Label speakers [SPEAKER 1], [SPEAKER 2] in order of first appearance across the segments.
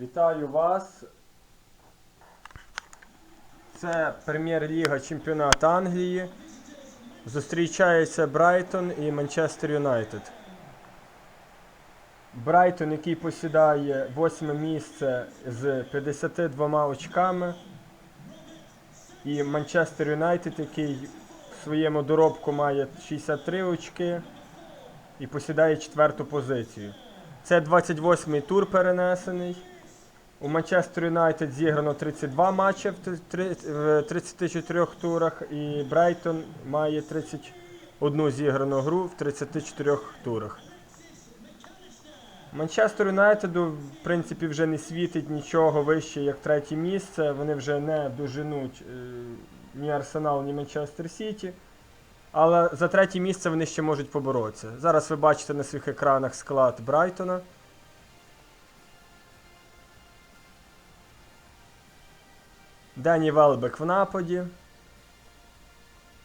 [SPEAKER 1] Вітаю вас. Це прем'єр-ліга чемпіонат Англії. Зустрічається Брайтон і Манчестер Юнайтед. Брайтон, який посідає восьме місце з 52 очками. І Манчестер Юнайтед, який в своєму доробку має 63 очки і посідає четверту позицію. Це 28-й тур перенесений. У Манчестер Юнайтед зіграно 32 матчі в три- три- в 34 турах, і Брайтон має 31 зіграну гру в 34 турах. Манчестер Юнайтеду, в принципі, вже не світить нічого вище, як третє місце. Вони вже не доженуть е, ні Арсенал, ні Манчестер Сіті. Але за третє місце вони ще можуть поборотися. Зараз ви бачите на своїх екранах склад Брайтона. Дені Велбек в нападі.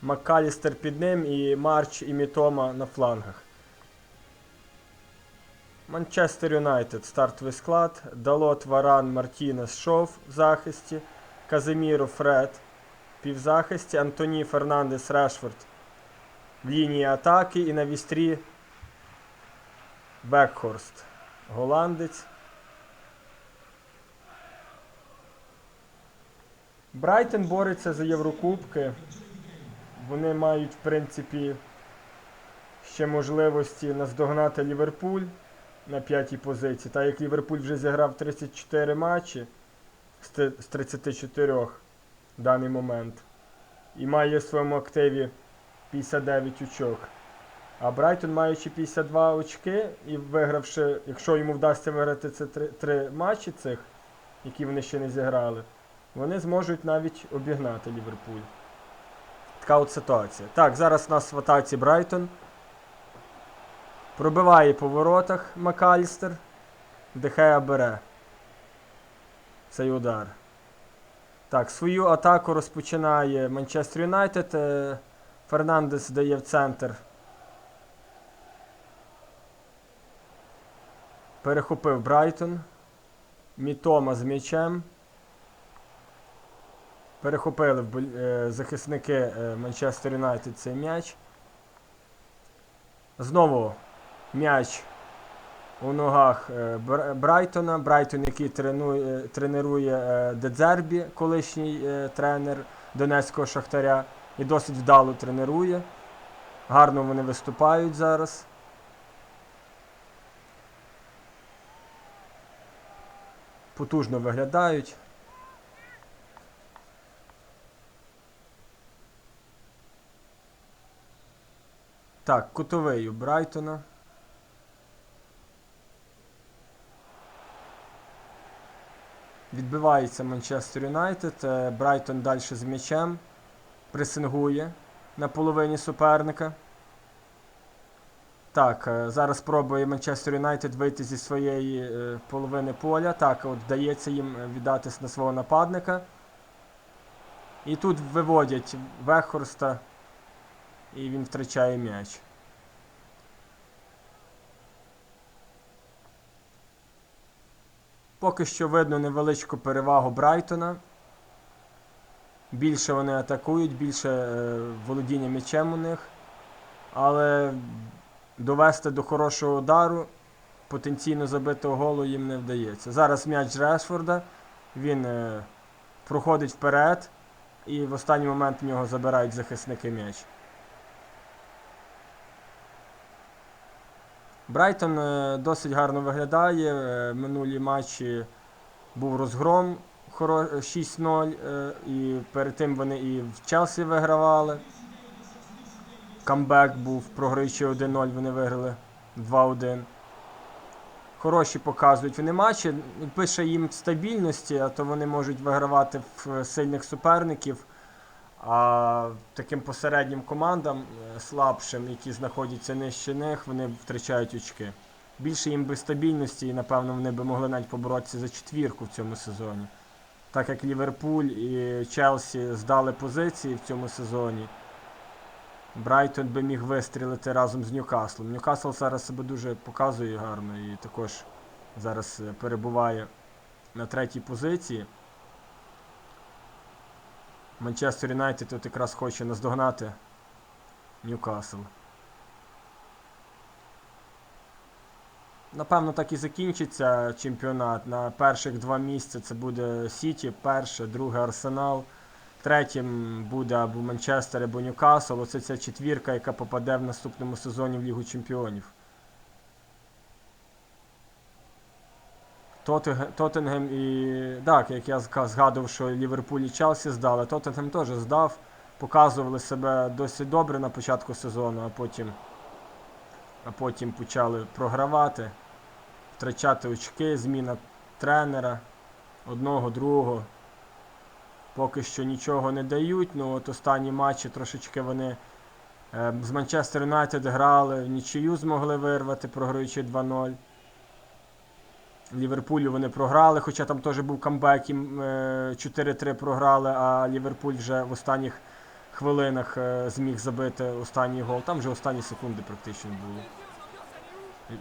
[SPEAKER 1] Маккалістер під ним і Марч і Мітома на флангах. Манчестер Юнайтед стартовий склад. Далот Варан Мартінес Шов в захисті. Казиміро Фред в півзахисті. Антоні Фернандес Решфорд в лінії атаки і на вістрі Бекхорст. Голландець. Брайтон бореться за Єврокубки. Вони мають, в принципі, ще можливості наздогнати Ліверпуль на п'ятій позиції. Та як Ліверпуль вже зіграв 34 матчі з 34 в даний момент. І має в своєму активі 59 очок. А Брайтон, маючи 52 очки і вигравши, якщо йому вдасться виграти ці три, три матчі цих, які вони ще не зіграли, вони зможуть навіть обігнати Ліверпуль. Така от ситуація. Так, зараз у нас в атаці Брайтон. Пробиває по воротах Макалістер. Дехея бере цей удар. Так, свою атаку розпочинає Манчестер Юнайтед. Е, Фернандес дає в центр. Перехопив Брайтон. Мітома з м'ячем. Перехопили е, захисники е, Манчестер Юнайтед цей м'яч. Знову м'яч у ногах е, Брайтона. Брайтон, який тренує, тренує Дедзербі, колишній тренер Донецького Шахтаря. І досить вдало тренує. Гарно вони виступають зараз. Потужно виглядають. Так, кутовий у Брайтона. Відбивається Манчестер Юнайтед. Е, Брайтон далі з м'ячем. Пресингує на половині суперника. Так, е, зараз пробує Манчестер Юнайтед вийти зі своєї е, половини поля. Так, от вдається їм віддатись на свого нападника. І тут виводять Вехорста, і він втрачає м'яч. Поки що видно невеличку перевагу Брайтона. Більше вони атакують, більше е, володіння м'ячем у них. Але довести до хорошого удару, потенційно забитого голу їм не вдається. Зараз м'яч Решфорда. Він е, проходить вперед, і в останній момент в нього забирають захисники м'яч. Брайтон е, досить гарно виглядає. Е, Минулі матчі був розгром 6-0, е, і перед тим вони і в Челсі вигравали. Камбек був, програючи 1-0, вони виграли 2-1. Хороші показують вони матчі. Пише їм стабільності, а то вони можуть вигравати в сильних суперників. А таким посереднім командам е, слабшим, які знаходяться нижче них, вони втрачають очки. Більше їм би стабільності, і напевно вони би могли навіть поборотися за четвірку в цьому сезоні. Так як Ліверпуль і Челсі здали позиції в цьому сезоні, Брайтон би міг вистрілити разом з Ньюкаслом. Ньюкасл зараз себе дуже показує гарно і також зараз е, перебуває на третій позиції. Манчестер Юнайтед от якраз хоче наздогнати Ньюкасл. Напевно, так і закінчиться чемпіонат. На перших два місця це буде Сіті, перше, друге Арсенал. Третім буде або Манчестер, або Ньюкасл. Оце ця четвірка, яка попаде в наступному сезоні в Лігу Чемпіонів. Тоттенгем і. Так, як я згадував, що Ліверпуль і Челсі здали. Тоттенгем теж здав. Показували себе досить добре на початку сезону, а потім, а потім почали програвати, втрачати очки, зміна тренера одного, другого. Поки що нічого не дають. Ну от останні матчі трошечки вони е, з Манчестер Юнайтед грали, нічию змогли вирвати, програючи 2-0. Ліверпулю вони програли, хоча там теж був камбек, їм е, 4-3 програли, а Ліверпуль вже в останніх хвилинах е, зміг забити останній гол. Там вже останні секунди практично були.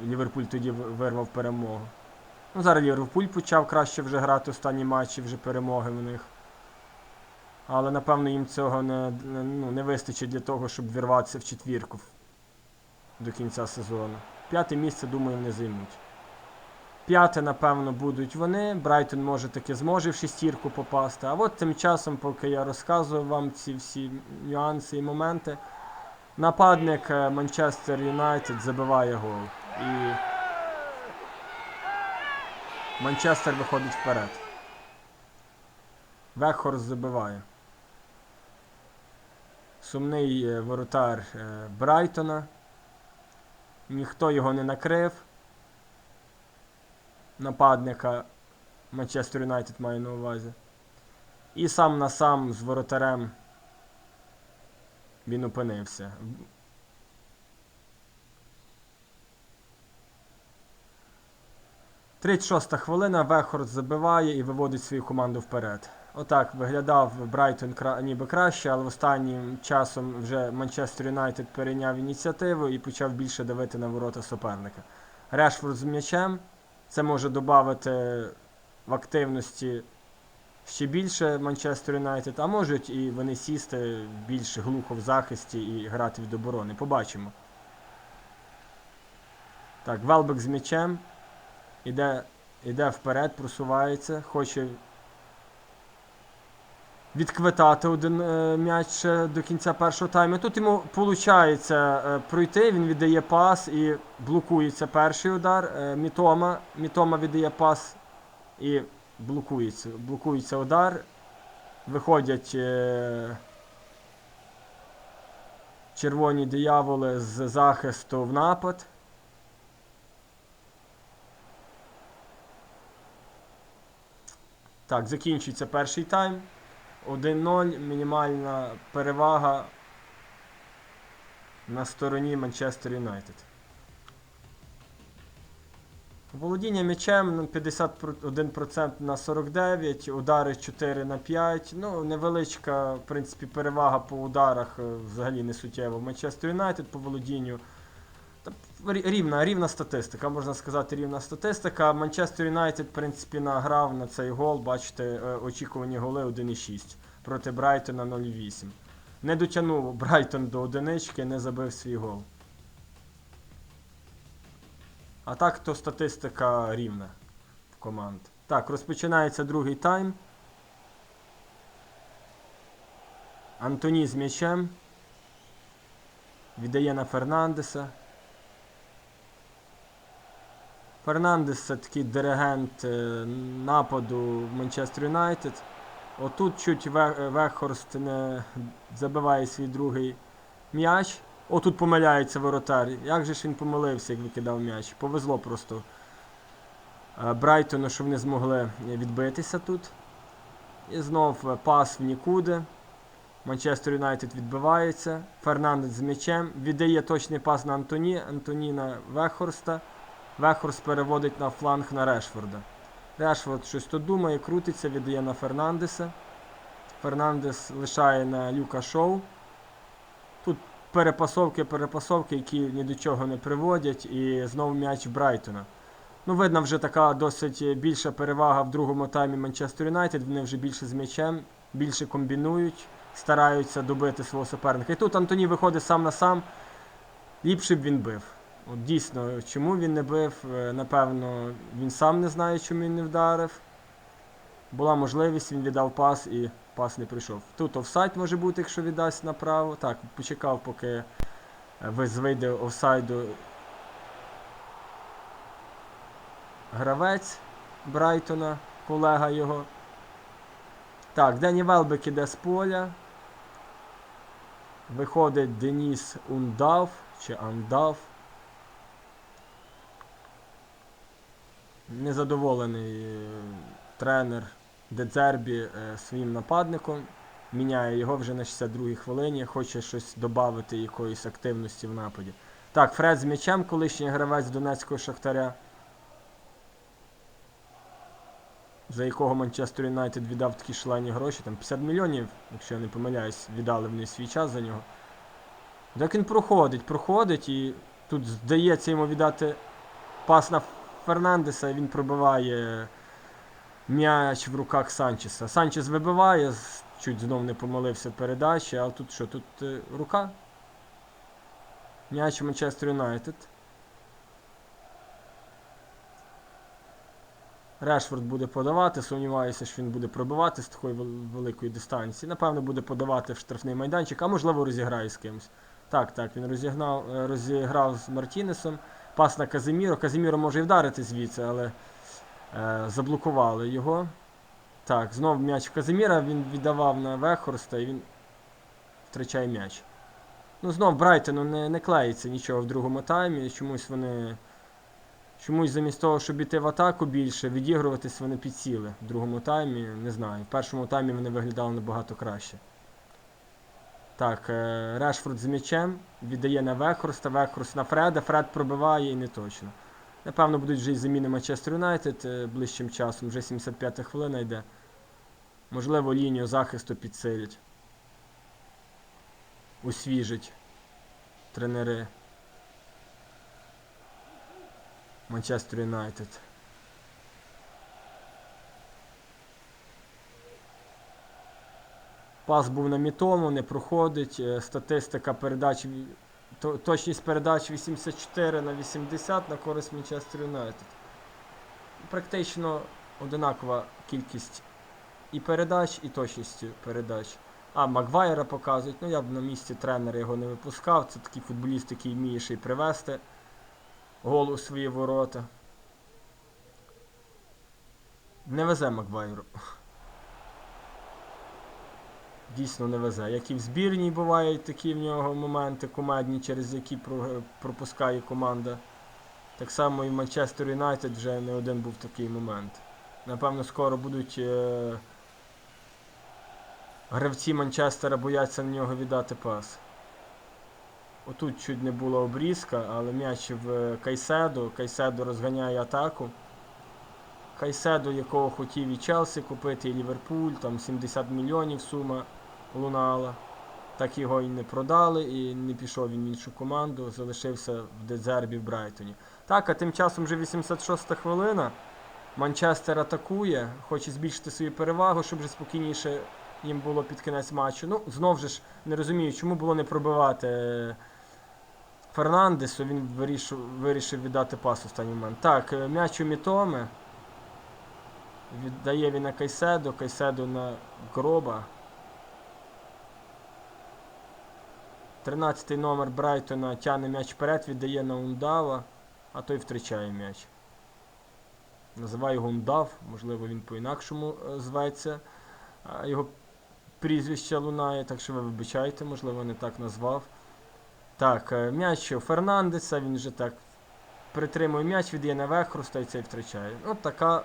[SPEAKER 1] Ліверпуль тоді вирвав перемогу. Ну, зараз Ліверпуль почав краще вже грати останні матчі, вже перемоги в них. Але напевно їм цього не, ну, не вистачить для того, щоб вірватися в четвірку до кінця сезону. П'яте місце, думаю, не займуть. П'яте, напевно, будуть вони. Брайтон може таки зможе в шестірку попасти. А от тим часом, поки я розказую вам ці всі нюанси і моменти, нападник е, Манчестер Юнайтед забиває гол. І Манчестер виходить вперед. Вехорст забиває. Сумний е, воротар е, Брайтона. Ніхто його не накрив. Нападника Манчестер Юнайтед має на увазі. І сам на сам з воротарем він опинився. 36 хвилина, Вехорд забиває і виводить свою команду вперед. Отак виглядав Брайтон ніби краще, але останнім часом вже Манчестер Юнайтед перейняв ініціативу і почав більше давити на ворота суперника. Решфорд з м'ячем. Це може додати в активності ще більше Манчестер Юнайтед, а можуть і вони сісти більш глухо в захисті і грати від оборони. Побачимо. Так, Велбек з м'ячем. Іде, іде вперед, просувається, хоче відквитати один е, м'яч до кінця першого тайму. Тут йому виходить е, пройти, він віддає пас і блокується перший удар. Е, Мітома, Мітома віддає пас і блокується. Блокується удар. Виходять е, червоні дияволи з захисту в напад. Так, закінчується перший тайм. 1-0, мінімальна перевага на стороні Манчестер Юнайтед. Володіння м'ячем ну, 51% на 49, удари 4 на 5. Ну, невеличка, в принципі, перевага по ударах е, взагалі не суттєва. Манчестер Юнайтед по володінню. Рівна, рівна статистика, можна сказати, рівна статистика. Манчестер Юнайтед, в принципі, награв на цей гол. Бачите, е, очікувані голи 1,6 проти Брайтона 0,8. Не дотягнув Брайтон до одинички, не забив свій гол. А так то статистика рівна команд. Так, розпочинається другий тайм. Антоні з м'ячем. Віддає на Фернандеса. Фернандес це такий диригент е, нападу в Манчестер Юнайтед. Отут чуть Вехорст не забиває свій другий м'яч. Отут помиляється воротар. Як же ж він помилився, як викидав м'яч? Повезло просто е, Брайтону, що вони змогли відбитися тут. І знов е, пас в нікуди. Манчестер Юнайтед відбивається. Фернандес з м'ячем. Віддає точний пас на Антоні. Антоні на Вехорста. Вехорст переводить на фланг на Решфорда. Решфорд щось тут думає, крутиться, віддає на Фернандеса. Фернандес лишає на Люка Шоу. Тут перепасовки, перепасовки, які ні до чого не приводять. І знову м'яч Брайтона. Ну, видно, вже така досить більша перевага в другому таймі Манчестер Юнайтед. Вони вже більше з м'ячем, більше комбінують, стараються добити свого суперника. І тут Антоні виходить сам на сам. Ліпше б він бив. От дійсно, чому він не бив, е, напевно, він сам не знає, чому він не вдарив. Була можливість, він віддав пас і пас не прийшов. Тут офсайд може бути, якщо віддасть направо. Так, почекав, поки е, вис- вийде офсайду гравець Брайтона, колега його. Так, Дені Велбек іде з поля. Виходить Деніс Ундав чи Андав. Незадоволений е, тренер Дедзербі е, своїм нападником. Міняє його вже на 62-й хвилині, хоче щось додати якоїсь активності в нападі. Так, Фред з м'ячем, колишній гравець Донецького Шахтаря. За якого Манчестер Юнайтед віддав такі шалені гроші, там 50 мільйонів, якщо я не помиляюсь, віддали вони свій час за нього. Так він проходить, проходить і тут здається йому віддати пас на Фернандеса, він пробиває м'яч в руках Санчеса. Санчес вибиває, чуть знов не помилився передачі, а тут що, тут е, рука? М'яч Манчестер Юнайтед. Решфорд буде подавати, сумніваюся, що він буде пробивати з такої великої дистанції. Напевно, буде подавати в штрафний майданчик, а можливо розіграє з кимось. Так, так, він розігнав, е, розіграв з Мартінесом. Пас на Казиміро. Казиміро може і вдарити звідси, але е, заблокували його. Так, знов м'яч в Казиміра, він віддавав на Вехорста і він втрачає м'яч. Ну, знов Брайтону не, не клеїться нічого в другому таймі. Чомусь вони. Чомусь замість того, щоб іти в атаку більше, відігруватись вони підсіли в другому таймі, не знаю. В першому таймі вони виглядали набагато краще. Так, е, Решфорд з м'ячем віддає на Вехорста, Вехорст на Фреда, Фред пробиває і не точно. Напевно, будуть вже й заміни Манчестер Юнайтед е, ближчим часом, вже 75 хвилина йде. Можливо, лінію захисту підсилять. Освіжить тренери. Манчестер Юнайтед. Пас був на Мітому, не проходить. Е, Статистика передач. Точність передач 84 на 80 на користь Манчестер Юнайтед. Практично одинакова кількість і передач, і точність передач. А, Маквайера показують. Ну я б на місці тренера його не випускав. Це такий футболіст, який вміє ще й привести гол у свої ворота. Не везе Маквайру. Дійсно не везе. Як і в збірній бувають такі в нього моменти кумедні, через які пропускає команда. Так само і в Манчестер Юнайтед вже не один був такий момент. Напевно, скоро будуть е- гравці Манчестера бояться на нього віддати пас. Отут чуть не була обрізка, але м'яч в Кайседо. Кайседо розганяє атаку. Кайседо, якого хотів і Челсі купити, і Ліверпуль, там 70 мільйонів сума лунала. Так його і не продали, і не пішов він в іншу команду, залишився в Дезербі в Брайтоні. Так, а тим часом вже 86 хвилина. Манчестер атакує, хоче збільшити свою перевагу, щоб вже спокійніше їм було під кінець матчу. Ну, знов же ж не розумію, чому було не пробивати е, Фернандесу, він вирішив, вирішив віддати пас останній момент. Так, е, м'яч у Мітоме. Віддає він на Кайседо, Кайседо на Гроба. 13-й номер Брайтона тягне м'яч вперед, віддає на Ундава, а той втрачає м'яч. Називаю його Ундав, можливо, він по-інакшому е, зветься. Його прізвище лунає, так що ви вибачайте, можливо, не так назвав. Так, е, м'яч у Фернандеса, він вже так притримує м'яч, віддає на Вехруста і втрачає. От така,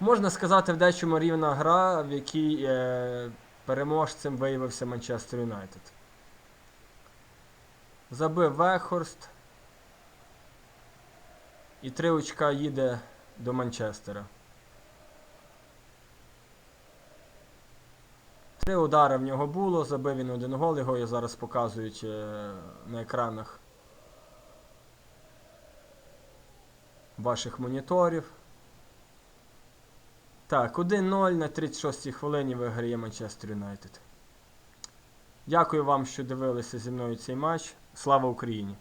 [SPEAKER 1] можна сказати, в дечому рівна гра, в якій е, переможцем виявився Манчестер Юнайтед. Забив Вехорст. І три очка їде до Манчестера. Три удари в нього було, забив він один гол, його я зараз показують е, на екранах. ваших моніторів. Так, 1-0 на 36-й хвилині виграє Манчестер Юнайтед. Дякую вам, що дивилися зі мною цей матч. Слава Україні!